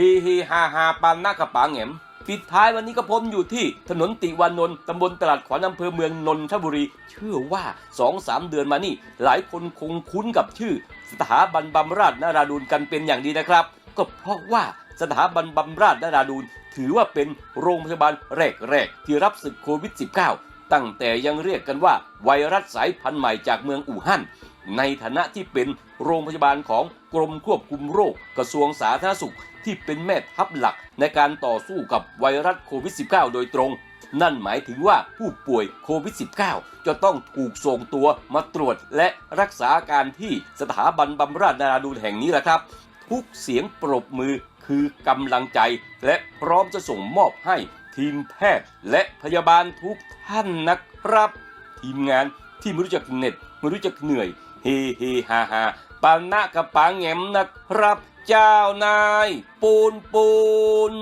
ฮีฮีฮาฮาปานหน้ากระป๋าแหงมปิดท้ายวันนี้ก็ผมอยู่ที่ถนนติวานนท์ตำบลตลาดขวานอำเภอเมืองนนทบุรี เชื่อว่า2อสามเดือนมานี่ หลายคนคงคุ้นกับชื่อ สถาบันบำราศนาราดูนกันเป็นอย่างดีนะครับ ก็เพราะว่าสถาบันบำราศนาราดูนถือว่าเป็นโรงพยาบาลแรกๆที่รับศึกโควิด -19 ตั้งแต่ยังเรียกกันว่าไวรัสสายพันธุ์ใหม่จากเมืองอู่ฮั่น ในฐานะที่เป็นโรงพยาบาลของกรมควบคุมโรคกระทรวงสาธารณสุข ที่เป็นแม่ทัพหลักในการต่อสู้กับไวรัสโควิด -19 โดยตรง นั่นหมายถึงว่าผู้ป่วยโควิด -19 จะต้องถูกส่งตัวมาตรวจและรักษาอาการที่สถาบันบำราศนาราดูนแห่งนี้แหละครับ ทุกเสียงปรบมือคือกำลังใจ และพร้อมจะส่งมอบให้ทีมแพทย์และพยาบาลทุกท่านนะครับ ทีมงานที่ไม่รู้จักเหน็ดไม่รู้จักเหนื่อย ฮีฮฮาฮ่าปานะกับปาแงมนะครับ เจ้านาย ปูนปูน